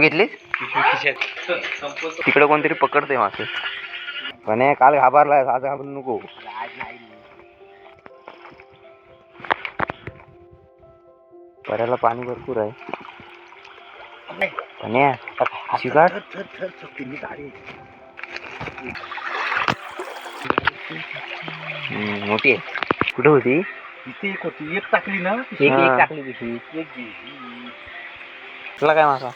घेतली तिकडे कोणतरी पकडते मासे पण काल घाबरलाय आज घाबरू नको. पर्याला पाणी भरपूर आहे. पण मोठी आहे. कुठे होती? इथे एक होती एक टाकली ना एक- एक. टाकली तिथे एक. तुला काय मासा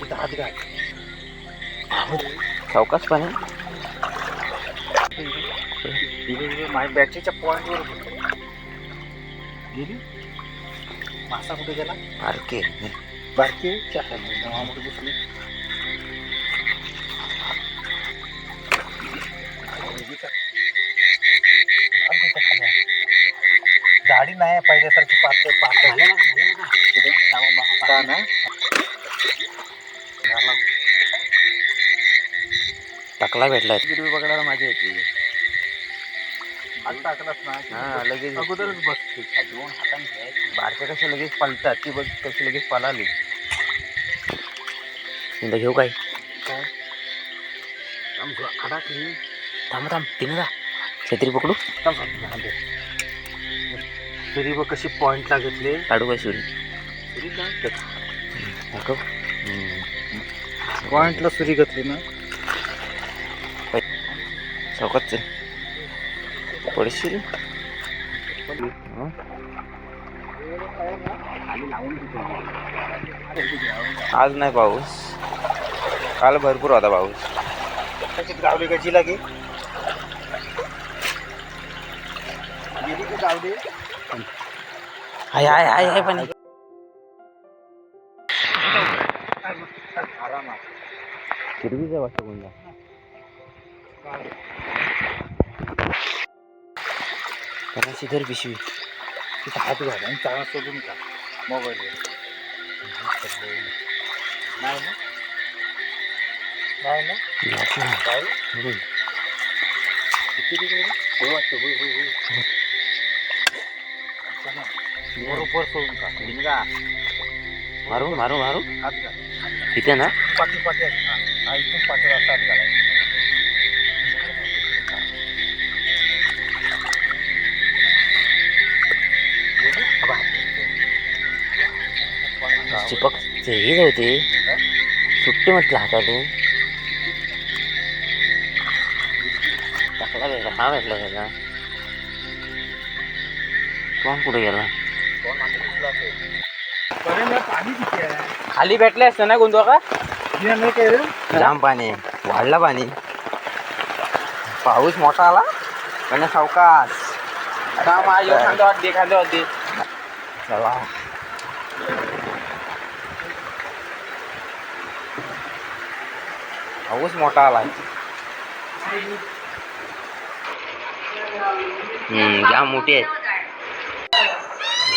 तिथं हात घाल. चौकास पाणी गेली. माझ्या बॅटरीच्या पॉईंटवर. गेली? मासा कुठे गेला? बारकी आहे. बारकी चार गावामध्ये बसली. गाडी नाही पहिल्यासारखी पाच पाच ना. टकला भेटलाय. गिरवी पकडायला माझी होती आज टाकलाच ना. हा लगेच. अगोदरच बसते. दोन हाताने बारक्या कशा लगेच पलतात ती बघ कशी लगेच पळाली इंदा घेऊ काय? काय? थांब थांब तिने जा. छत्री पकडू. तरी बघ कशी पॉइंटला घेतले काढू काय सुरी काय दाखव. पॉइंटला सुरी घेतली ना. चौकाच पडशील हं? आज नाही पाऊस. काल भरपूर होता पाऊस. गावली गजी लागे गेली की गावली हाय हाय हाय हाय पण. हिरवीच आहे वाटतं गुंडा त्याला शिखर पिशवी? तिथं हात घाल आणि चाळा सोडून का मोबाईलवर नाही ना? नाही ना? जाऊ हम्म. किती वाटतं होय होय. बरोबर सोडून का बिनगा. मारू मारू मारू हात घाल इथे ना. पाठी पाठी. हा इथून पाठी असा हात घालायचा. गेली? चिपक ते हे होते? सुट्टी म्हटलं हातातून. टाकला भेटला हा भेटला त्याला. कोण कुठे गेला? खाली भेटले असतं ना गोंधळ का जाम पाणी वाढला पाणी. पाऊस मोठा आला पण सावकाश. खांदा वाटते खांदा वाटते. चला. पाऊस मोठा आला जाम मोठी आहेत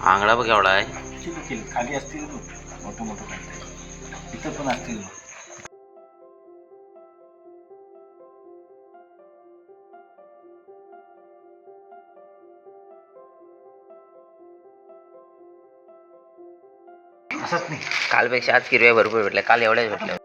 आंगडा बघ एवढा आहे. खाली असतील. मोठं मोठं काहीतरी इथं पण असतील. असंच नाही. कालपेक्षा आज किरव्या भरपूर भेटल्या. काल एवढ्याच भेटल्या.